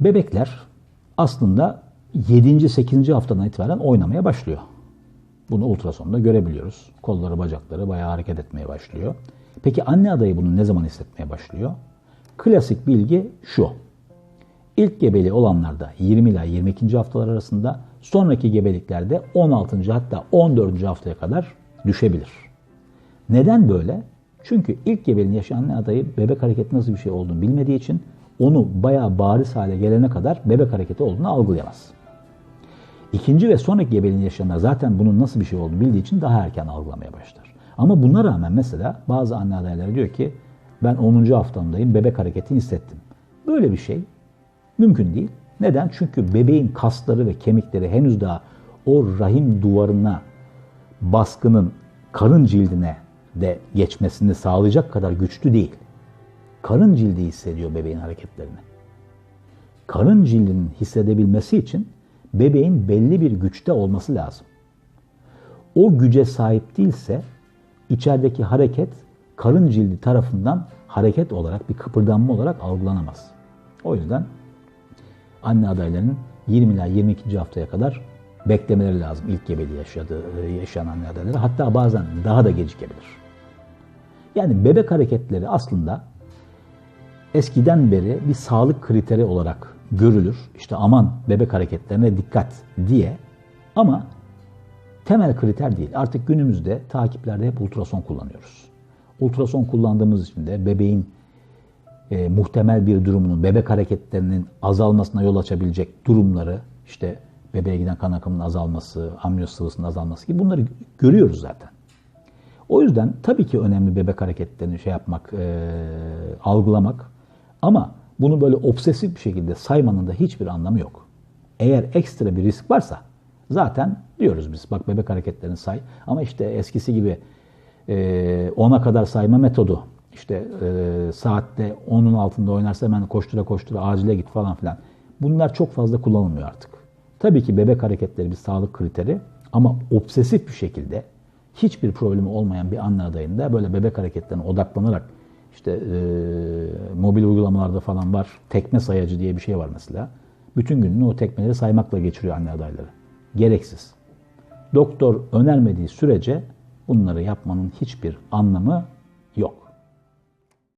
Bebekler aslında 7. 8. haftadan itibaren oynamaya başlıyor. Bunu ultrasonda görebiliyoruz. Kolları, bacakları bayağı hareket etmeye başlıyor. Peki anne adayı bunu ne zaman hissetmeye başlıyor? Klasik bilgi şu. İlk gebeliği olanlarda 20 ila 22. haftalar arasında, sonraki gebeliklerde 16. hatta 14. haftaya kadar düşebilir. Neden böyle? Çünkü ilk gebeliğini yaşayan anne adayı bebek hareketi nasıl bir şey olduğunu bilmediği için onu bayağı bariz hale gelene kadar bebek hareketi olduğunu algılayamaz. İkinci ve sonraki gebeliğini yaşayanlar zaten bunun nasıl bir şey olduğunu bildiği için daha erken algılamaya başlar. Ama buna rağmen mesela bazı anne adayları diyor ki ben 10. haftamdayım bebek hareketini hissettim. Böyle bir şey mümkün değil. Neden? Çünkü bebeğin kasları ve kemikleri henüz daha o rahim duvarına baskının karın cildine de geçmesini sağlayacak kadar güçlü değil. Karın cildi hissediyor bebeğin hareketlerini. Karın cildinin hissedebilmesi için bebeğin belli bir güçte olması lazım. O güce sahip değilse içerideki hareket karın cildi tarafından hareket olarak bir kıpırdanma olarak algılanamaz. O yüzden anne adaylarının 20 ila 22. haftaya kadar beklemeleri lazım ilk gebeliği yaşadığı, yaşayan anne adayları. Hatta bazen daha da gecikebilir. Yani bebek hareketleri aslında eskiden beri bir sağlık kriteri olarak görülür. İşte aman bebek hareketlerine dikkat diye. Ama temel kriter değil. Artık günümüzde takiplerde hep ultrason kullanıyoruz. Ultrason kullandığımız için de bebeğin e, muhtemel bir durumunun, bebek hareketlerinin azalmasına yol açabilecek durumları, işte bebeğe giden kan akımının azalması, amniyos sıvısının azalması gibi bunları görüyoruz zaten. O yüzden tabii ki önemli bebek hareketlerini şey yapmak, e, algılamak ama bunu böyle obsesif bir şekilde saymanın da hiçbir anlamı yok. Eğer ekstra bir risk varsa zaten diyoruz biz bak bebek hareketlerini say ama işte eskisi gibi e, 10'a kadar sayma metodu işte e, saatte 10'un altında oynarsa hemen koştura koştura acile git falan filan. Bunlar çok fazla kullanılmıyor artık. Tabii ki bebek hareketleri bir sağlık kriteri ama obsesif bir şekilde hiçbir problemi olmayan bir anne adayında böyle bebek hareketlerine odaklanarak işte e, mobil uygulamalarda falan var. Tekme sayacı diye bir şey var mesela. Bütün gününü o tekmeleri saymakla geçiriyor anne adayları. Gereksiz. Doktor önermediği sürece bunları yapmanın hiçbir anlamı yok.